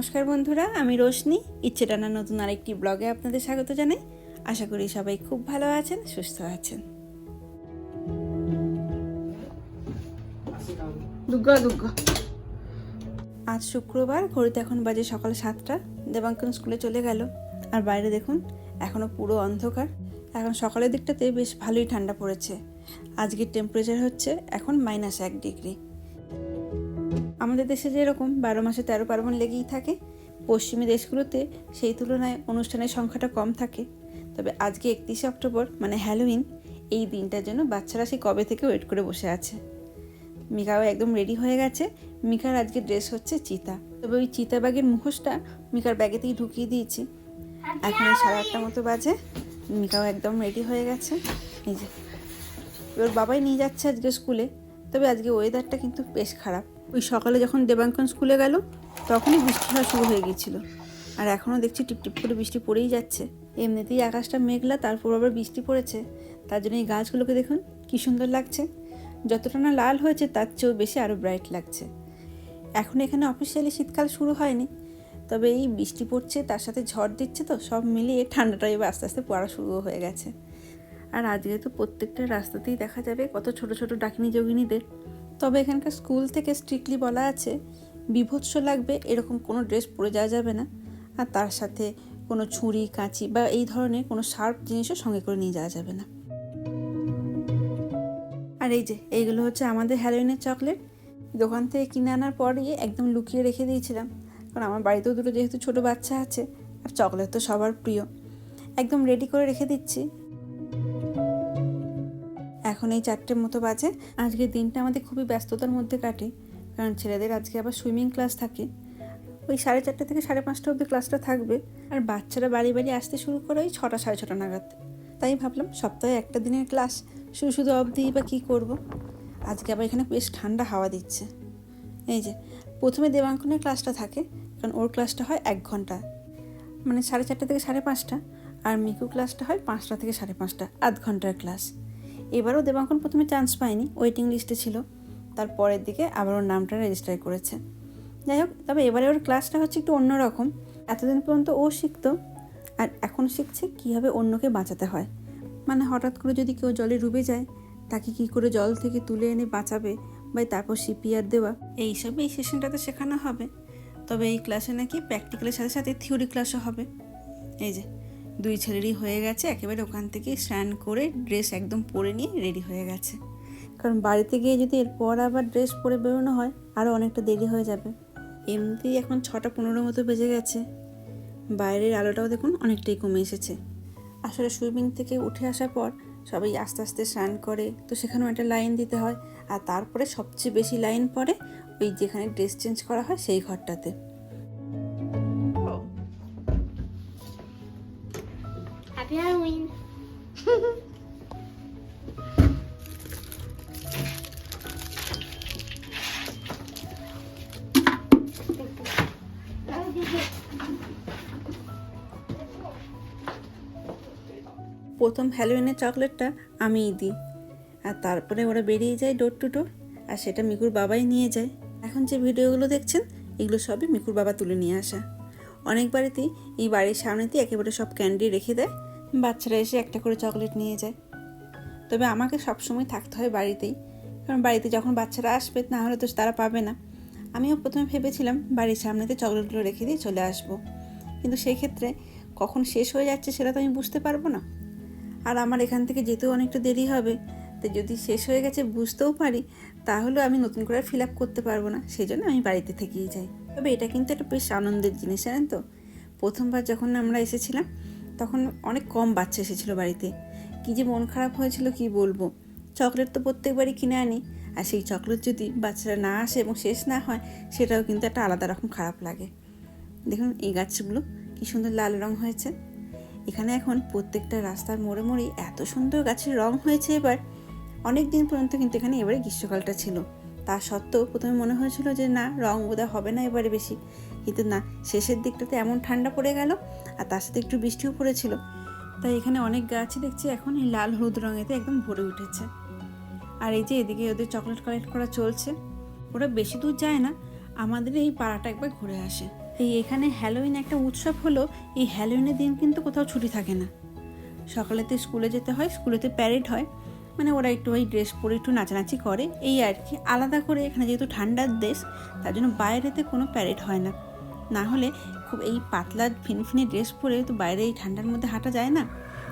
নমস্কার বন্ধুরা আমি রোশনি। ইচ্ছে টানা নতুন আরেকটি ব্লগে আপনাদের স্বাগত জানাই। আশা করি সবাই খুব ভালো আছেন সুস্থ আছেন। দুর্গা দুর্গা আজ শুক্রবার ঘড়িতে এখন বাজে সকাল সাতটা। দেবাঙ্কন স্কুলে চলে গেল। আর বাইরে দেখুন এখনও পুরো অন্ধকার। এখন সকালের দিকটাতে বেশ ভালোই ঠান্ডা পড়েছে। আজকের টেম্পারেচার হচ্ছে এখন মাইনাস এক ডিগ্রি আমাদের দেশে যেরকম বারো মাসে তেরো পার্বণ লেগেই থাকে, পশ্চিমী দেশগুলোতে সেই তুলনায় অনুষ্ঠানের সংখ্যাটা কম থাকে। তবে আজকে একত্রিশে অক্টোবর মানে হ্যালোইন এই দিনটার জন্য বাচ্চারা সেই কবে থেকে ওয়েট করে বসে আছে। মিকাও একদম রেডি হয়ে গেছে। মিকার আজকে ড্রেস হচ্ছে চিতা। তবে ওই চিতা ব্যাগের মুখোশটা মিকার ব্যাগেতেই ঢুকিয়ে দিয়েছি। এখন সাড়ে আটটা মতো বাজে। মিকাও একদম রেডি হয়ে গেছে। যে ওর বাবাই নিয়ে যাচ্ছে আজকে স্কুলে। তবে আজকে ওয়েদারটা কিন্তু বেশ খারাপ। ওই সকালে যখন দেবাঙ্কন স্কুলে গেল, তখনই বৃষ্টি হওয়া শুরু হয়ে গিয়েছিল। আর এখনও দেখছি টিপটিপ করে বৃষ্টি পড়েই যাচ্ছে। এমনিতেই আকাশটা মেঘলা, তারপর আবার বৃষ্টি পড়েছে। তার জন্য এই গাছগুলোকে দেখুন, কি সুন্দর লাগছে। যতটা না লাল হয়েছে, তার চেয়েও বেশি আরও ব্রাইট লাগছে। এখন এখানে অফিসিয়ালি শীতকাল শুরু হয়নি, তবে এই বৃষ্টি পড়ছে, তার সাথে ঝড় দিচ্ছে তো, সব মিলিয়ে ঠান্ডাটা এবার আস্তে আস্তে পড়া শুরু হয়ে গেছে। আর আজকে তো প্রত্যেকটা রাস্তাতেই দেখা যাবে কত ছোট ছোট ডাকিনী যোগিনীদের। তবে এখানকার স্কুল থেকে স্ট্রিক্টলি বলা আছে, বিভৎস লাগবে, এরকম কোনো ড্রেস পরে যাওয়া যাবে না। আর তার সাথে কোনো ছুরি, কাঁচি বা এই ধরনের কোনো শার্প জিনিসও সঙ্গে করে নিয়ে যাওয়া যাবে না। আর এই যে, এইগুলো হচ্ছে আমাদের হ্যালোইনের চকলেট দোকান থেকে কিনে আনার পরই একদম লুকিয়ে রেখে দিয়েছিলাম। কারণ আমার বাড়িতেও দুটো যেহেতু ছোটো বাচ্চা আছে, আর চকলেট তো সবার প্রিয়। একদম রেডি করে রেখে দিচ্ছি। এখন এই চারটের মতো বাজে। আজকের দিনটা আমাদের খুবই ব্যস্ততার মধ্যে কাটে। কারণ ছেলেদের আজকে আবার সুইমিং ক্লাস থাকে। ওই সাড়ে চারটে থেকে সাড়ে পাঁচটা অবধি ক্লাসটা থাকবে। আর বাচ্চারা বাড়ি বাড়ি আসতে শুরু করে ওই ছটা, সাড়ে ছটা নাগাদ। তাই ভাবলাম, সপ্তাহে একটা দিনের ক্লাস শুধু শুধু অবধি বা কী করব? আজকে আবার এখানে বেশ ঠান্ডা হাওয়া দিচ্ছে। এই যে, প্রথমে দেবাঙ্কনের ক্লাসটা থাকে। কারণ ওর ক্লাসটা হয় এক ঘণ্টা। মানে সাড়ে চারটে থেকে সাড়ে পাঁচটা। আর মিকু ক্লাসটা হয় পাঁচটা থেকে সাড়ে পাঁচটা। আধ ঘণ্টার ক্লাস এবারও দেবাঙ্কন প্রথমে চান্স পায়নি ওয়েটিং লিস্টে ছিল। তার পরের দিকে আবার ওর নামটা রেজিস্টার করেছে। যাই হোক, তবে এবারে ওর ক্লাসটা হচ্ছে একটু অন্যরকম। এতদিন পর্যন্ত ও শিখতো, আর এখন শিখছে কীভাবে অন্যকে বাঁচাতে হয়। মানে হঠাৎ করে যদি কেউ জলে ডুবে যায়, তাকে কী করে জল থেকে তুলে এনে বাঁচাবে বা তারপর সিপিআর দেওয়া? এইসব এই সেশনটাতে শেখানো হবে। তবে এই ক্লাসে নাকি প্র্যাকটিক্যালের সাথে সাথে থিওরি ক্লাসও হবে। এই যে দুই ছেলেরই হয়ে গেছে, একেবারে ওখান থেকে স্নান করে ড্রেস একদম পরে নিয়ে রেডি হয়ে গেছে। কারণ বাড়িতে গিয়ে যদি এরপর আবার ড্রেস পরে বেরোনো হয় আরও অনেকটা দেরি হয়ে যাবে। এমনিতেই এখন ছটা পনেরো মতো বেজে গেছে। বাইরের আলোটাও দেখুন অনেকটাই কমে এসেছে। আসলে সুইমিং থেকে উঠে আসার পর সবাই আস্তে আস্তে স্নান করে, তো সেখানেও একটা লাইন দিতে হয়। আর তারপরে সবচেয়ে বেশি লাইন পড়ে ওই যেখানে ড্রেস চেঞ্জ করা হয় সেই ঘরটাতে। প্রথম হ্যালোইনের চকলেটটা আমিই দিই। আর তারপরে ওরা বেরিয়ে যায় ডোর টু ডোর আর সেটা মিকুর বাবাই নিয়ে যায়। এখন যে ভিডিওগুলো দেখছেন, এগুলো সবই মিকুর বাবা তুলে নিয়ে আসা। অনেক বাড়িতেই এই বাড়ির সামনেতেই একেবারে সব ক্যান্ডি রেখে দেয়, বাচ্চারা এসে একটা করে চকলেট নিয়ে যায়। তবে আমাকে সবসময় থাকতে হয় বাড়িতেই, কারণ বাড়িতে যখন বাচ্চারা আসবে না হলে তো তারা পাবে না। আমিও প্রথমে ভেবেছিলাম বাড়ির সামনেতে চকলেটগুলো রেখে দিয়ে চলে আসব। কিন্তু সেই ক্ষেত্রে কখন শেষ হয়ে যাচ্ছে সেটা তো আমি বুঝতে পারব না। আর আমার এখান থেকে যেতেও অনেকটা দেরি হবে। তো যদি শেষ হয়ে গেছে, বুঝতেও পারি তাহলেও আমি নতুন করে ফিল আপ করতে পারব না। সেই জন্য আমি বাড়িতে থেকেই যাই। তবে এটা কিন্তু একটা বেশ আনন্দের জিনিস, জানেন তো? প্রথমবার যখন আমরা এসেছিলাম, তখন অনেক কম বাচ্চা এসেছিল বাড়িতে। কী যে মন খারাপ হয়েছিল, কি বলব? চকলেট তো প্রত্যেকবারই কিনে আনি। আর সেই চকলেট যদি বাচ্চারা না আসে এবং শেষ না হয়, সেটাও কিন্তু একটা আলাদা রকম খারাপ লাগে। দেখুন, এই গাছগুলো কি সুন্দর লাল রং হয়েছে। এখানে এখন প্রত্যেকটা রাস্তার মোড়ে মোড়ে এত সুন্দর গাছের রং হয়েছে এবার। অনেক দিন পর্যন্ত কিন্তু এখানে এবারে গ্রীষ্মকালটা ছিল। তা সত্ত্বেও প্রথমে মনে হয়েছিল যে, না, রং বোধহয় হবে না এবারে বেশি। কিন্তু না, শেষের দিকটাতে এমন ঠান্ডা পড়ে গেল আর তার সাথে একটু বৃষ্টিও পড়েছিল। তাই এখানে অনেক গাছই দেখছি এখন এই লাল হলুদ রঙেতে একদম ভরে উঠেছে। আর এই যে এদিকে ওদের চকলেট কালেক্ট করা চলছে, ওরা বেশি দূর যায় না। আমাদের এই পাড়াটা একবার ঘুরে আসে। এই এখানে হ্যালোইন একটা উৎসব হলো, এই হ্যালোইনের দিন কিন্তু কোথাও ছুটি থাকে না। সকালেতে স্কুলে যেতে হয় স্কুলেতে প্যারেড হয় মানে ওরা একটু ওই ড্রেস পরে একটু নাচানাচি করে, এই আর কি। আলাদা করে এখানে যেহেতু ঠান্ডার দেশ, তার জন্য বাইরেতে কোনো প্যারেড হয় না। না হলে খুব এই পাতলা ফিনফিনে ড্রেস পরে তো বাইরে এই ঠান্ডার মধ্যে হাঁটা যায় না।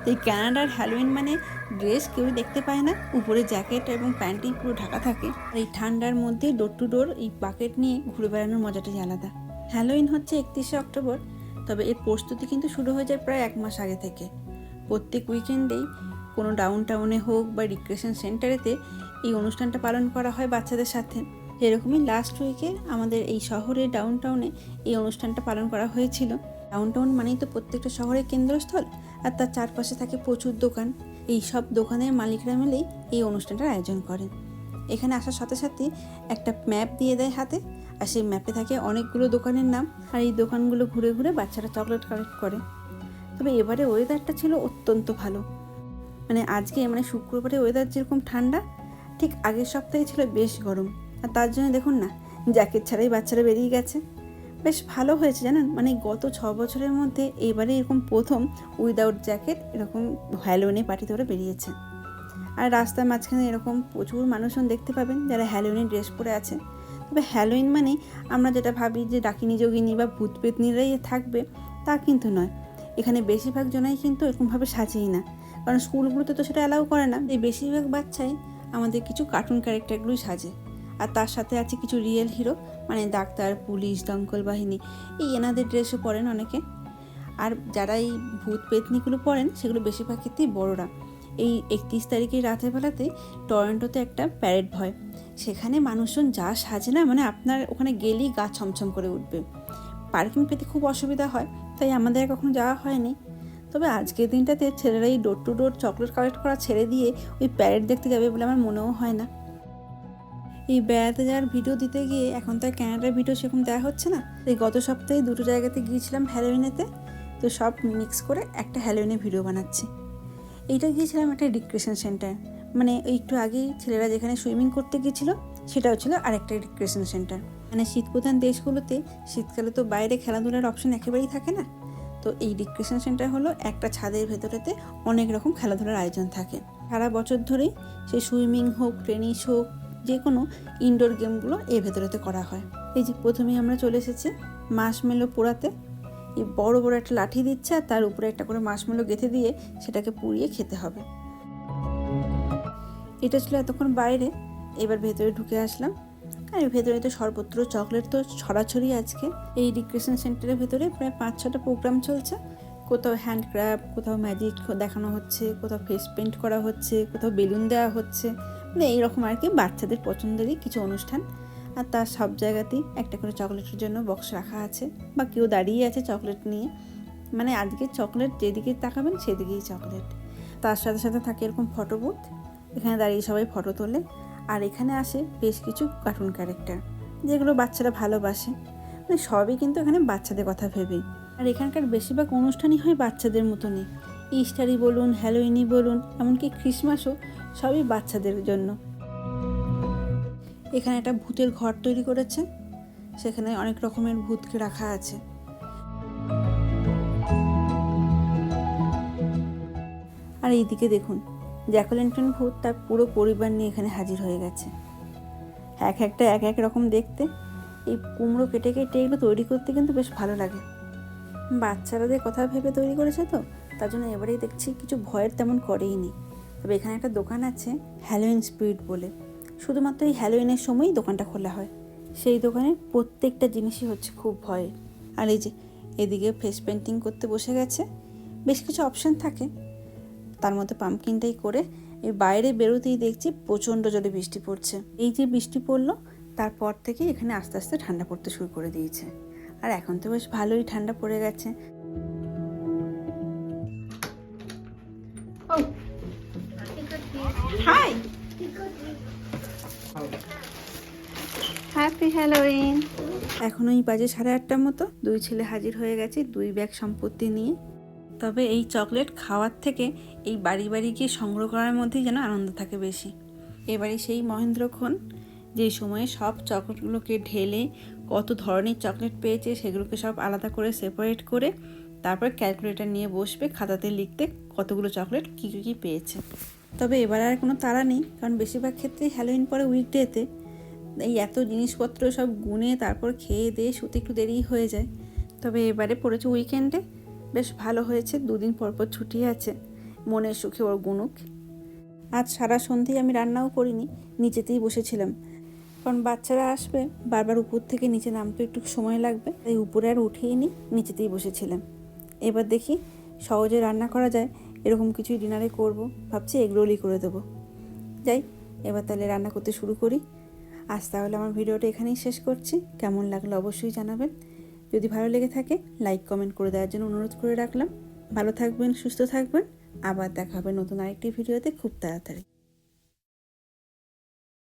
তো এই ক্যানাডার হ্যালোইন মানে ড্রেস কেউ দেখতে পায় না, উপরে জ্যাকেট এবং প্যান্টেই পুরো ঢাকা থাকে। এই ঠান্ডার মধ্যে ডোর টু ডোর এই বাকেট নিয়ে ঘুরে বেড়ানোর মজাটাই আলাদা। হ্যালোইন হচ্ছে একত্রিশে অক্টোবর, তবে এর প্রস্তুতি কিন্তু শুরু হয়ে যায় প্রায় এক মাস আগে থেকে। প্রত্যেক উইকেন্ডেই কোনো ডাউন টাউনে হোক বা রিক্রিয়েশন সেন্টারেতে এই অনুষ্ঠানটা পালন করা হয় বাচ্চাদের সাথে। এরকমই লাস্ট উইকে আমাদের এই শহরের ডাউন টাউনে এই অনুষ্ঠানটা পালন করা হয়েছিল। ডাউন টাউন মানেই তো প্রত্যেকটা শহরের কেন্দ্রস্থল, আর তার চারপাশে থাকে প্রচুর দোকান। এই সব দোকানের মালিকরা মিলেই এই অনুষ্ঠানটার আয়োজন করেন। এখানে আসার সাথে সাথে একটা ম্যাপ দিয়ে দেয় হাতে। আর সেই ম্যাপে থাকে অনেকগুলো দোকানের নাম আর এই দোকানগুলো ঘুরে ঘুরে বাচ্চারা চকলেট কালেক্ট করে। তবে এবারে ওয়েদারটা ছিল অত্যন্ত ভালো। মানে আজকে মানে শুক্রবারে ওয়েদার যেরকম ঠান্ডা, ঠিক আগের সপ্তাহে ছিল বেশ গরম। আর তার জন্য দেখুন না জ্যাকেট ছাড়াই বাচ্চারা বেরিয়ে গেছে। বেশ ভালো হয়েছে জানেন? মানে গত ছ বছরের মধ্যে এবারে এরকম প্রথম উইদাউট জ্যাকেট এরকম হ্যালোইনে পার্টিতে ওরা বেরিয়েছে। আর রাস্তার মাঝখানে এরকম প্রচুর মানুষজন দেখতে পাবেন যারা হ্যালোইনের ড্রেস পরে আছে। তবে হ্যালোইন মানে আমরা যেটা ভাবি যে ডাকিনি, যোগিনী বা ভূত পেতনিরাই থাকবে, তা কিন্তু নয়। এখানে বেশিরভাগ জনাই কিন্তু এরকমভাবে সাজেই না। কারণ স্কুলগুলোতে তো সেটা অ্যালাউ করে না। এই বেশিরভাগ বাচ্চাই আমাদের কিছু কার্টুন ক্যারেক্টারগুলোই সাজে। আর তার সাথে আছে কিছু রিয়েল হিরো মানে ডাক্তার, পুলিশ, দমকল বাহিনী। এই এনাদের ড্রেসও পরেন অনেকে। আর যারা এই ভূত পেতনিগুলো পরেন, সেগুলো বেশিরভাগ ক্ষেত্রেই বড়রা। এই একত্রিশ তারিখের রাতের বেলাতে টরন্টোতে একটা প্যারেড হয়। সেখানে মানুষজন যা সাজে না মানে আপনার ওখানে গেলেই গা ছমছম করে উঠবে। পার্কিং পেতে খুব অসুবিধা হয়, তাই আমাদের কখনো যাওয়া হয়নি। তবে আজকের দিনটাতে ছেলেরা এই door to door chocolate collect করা ছেড়ে দিয়ে ওই প্যারেড দেখতে যাবে বলে আমার মনেও হয় না। এই বেড়াতে যাওয়ার ভিডিও দিতে গিয়ে এখন তো ক্যানাডার ভিডিও সেরকম দেওয়া হচ্ছে না। এই গত সপ্তাহে দুটো জায়গাতে গিয়েছিলাম হ্যালোইনেতে তো সব মিক্স করে একটা হ্যালোইনের ভিডিও বানাচ্ছি। এইটা গিয়েছিলাম একটা ডিক্রেশন সেন্টার মানে একটু আগেই ছেলেরা যেখানে সুইমিং করতে গিয়েছিল, সেটাও ছিল আরেকটা রিক্রিয়েশন সেন্টার মানে শীতপ্রধান দেশগুলোতে শীতকালে তো বাইরে খেলাধুলার অপশন একেবারেই থাকে না। তো এই রিক্রিয়েশন সেন্টার হলো একটা ছাদের ভেতরেতে অনেক রকম খেলাধুলার আয়োজন থাকে। সারা বছর ধরেই সেই সুইমিং হোক, টেনিস হোক যে কোনো ইনডোর গেমগুলো এর ভেতরেতে করা হয়। এই যে প্রথমেই আমরা চলে এসেছি মাসমেলো পোড়াতে। এই বড় বড় একটা লাঠি দিচ্ছে আর তার উপরে একটা করে মাসমেলো গেঁথে দিয়ে সেটাকে পুড়িয়ে খেতে হবে। এটা ছিল এতক্ষণ বাইরে, এবার ভেতরে ঢুকে আসলাম। আর ভেতরে তো সর্বত্র চকলেট তো ছড়াছড়ি আজকে। এই রিক্রিয়েশন সেন্টারের ভেতরে প্রায় পাঁচ ছটা প্রোগ্রাম চলছে। কোথাও হ্যান্ডক্রাফট কোথাও ম্যাজিক দেখানো হচ্ছে, কোথাও ফেস পেন্ট করা হচ্ছে, কোথাও বেলুন দেওয়া হচ্ছে। মানে এইরকম আর কি বাচ্চাদের পছন্দেরই কিছু অনুষ্ঠান। আর তার সব জায়গাতেই একটা করে চকলেটের জন্য বক্স রাখা আছে। বা কেউ দাঁড়িয়ে আছে চকলেট নিয়ে। মানে আজকে চকলেট যেদিকে তাকাবেন সেদিকেই চকলেট। তার সাথে সাথে থাকে এরকম ফটো বুথ এখানে দাঁড়িয়ে সবাই ফটো তোলে আর এখানে আসে বেশ কিছু কার্টুন ক্যারেক্টার যেগুলো বাচ্চারা ভালোবাসে। মানে সবই কিন্তু এখানে বাচ্চাদের কথা ভেবেই আর এখানকার বেশিরভাগ অনুষ্ঠানই হয় বাচ্চাদের মতনই। ইস্টারই বলুন হ্যালোইনই বলুন, এমনকি ক্রিসমাসও সবই বাচ্চাদের জন্য। এখানে একটা ভূতের ঘর তৈরি করেছে। সেখানে অনেক রকমের ভূতকে রাখা আছে। আর এইদিকে দেখুন জ্যাকোলেন্টন ভূত তার পুরো পরিবার নিয়ে এখানে হাজির হয়ে গেছে। এক একটা, এক এক রকম দেখতে। এই কুমড়ো কেটে কেটে এগুলো তৈরি করতে কিন্তু বেশ ভালো লাগে। বাচ্চারাদের কথা ভেবে তৈরি করেছে তো, তার জন্য এবারেই দেখছি কিছু ভয়ের তেমন করেই নি তবে এখানে একটা দোকান আছে, হ্যালোইন স্পিরিট বলে। শুধুমাত্র এই হ্যালোইনের সময়ই দোকানটা খোলা হয়। সেই দোকানে প্রত্যেকটা জিনিসই হচ্ছে খুব ভয়ের। আর এই যে, এদিকে ফেস পেন্টিং করতে বসে গেছে। বেশ কিছু অপশন থাকে। তার মধ্যে পাম্পকিনটাই করে এই বাইরে বেরোতেই দেখছি প্রচণ্ড জোরে বৃষ্টি পড়ছে। এই যে বৃষ্টি পড়ল তারপর থেকে এখানে আস্তে আস্তে ঠান্ডা পড়তে শুরু করে দিয়েছে। আর এখন তো বেশ ভালোই ঠান্ডা পড়ে গেছে. হাই. হ্যাপি হ্যালোইন এখন ওই বাজে সাড়ে আটটার মতো। দুই ছেলে হাজির হয়ে গেছে দুই ব্যাগ সম্পত্তি নিয়ে। তবে এই চকলেট খাওয়ার থেকে এই বাড়ি বাড়ি গিয়ে সংগ্রহ করার মধ্যেই যেন আনন্দ থাকে বেশি। এবারে সেই মহেন্দ্রক্ষণ যে সময়ে সব চকলেটগুলোকে ঢেলে কত ধরনের চকলেট পেয়েছে সেগুলোকে সব আলাদা করে সেপারেট করে তারপর ক্যালকুলেটর নিয়ে বসবে খাতাতে লিখতে কতগুলো চকলেট কী কী কী পেয়েছে। তবে এবার আর কোনো তাড়া নেই, কারণ বেশিরভাগ ক্ষেত্রেই হ্যালোইন পরে উইকডেতে এই এত জিনিসপত্র সব গুনে তারপর খেয়ে দিয়ে শুতে একটু দেরি হয়ে যায়। তবে এবারে পড়েছে উইকেন্ডে বেশ ভালো হয়েছে, দুদিন পর পর ছুটি আছে। মনের সুখে ওর গুনুক। আজ সারা সন্ধেই আমি রান্নাও করিনি নিচেতেই বসেছিলাম। কারণ বাচ্চারা আসবে, বারবার উপর থেকে নিচে নামতে একটু সময় লাগবে, তাই উপরে আর উঠিয়ে নি, নিচেতেই বসেছিলাম। এবার দেখি সহজে রান্না করা যায়, এরকম কিছুই ডিনারে করব, ভাবছি এগরোলই করে দেবো। যাই, এবার তাহলে রান্না করতে শুরু করি। আজ তাহলে আমার ভিডিওটা এখানেই শেষ করছি। কেমন লাগল অবশ্যই জানাবেন। যদি ভালো লেগে থাকে লাইক কমেন্ট করে দেওয়ার জন্য অনুরোধ করে রাখলাম। ভালো থাকবেন, সুস্থ থাকবেন। আবার দেখা হবে নতুন আরেকটি ভিডিওতে খুব তাড়াতাড়ি।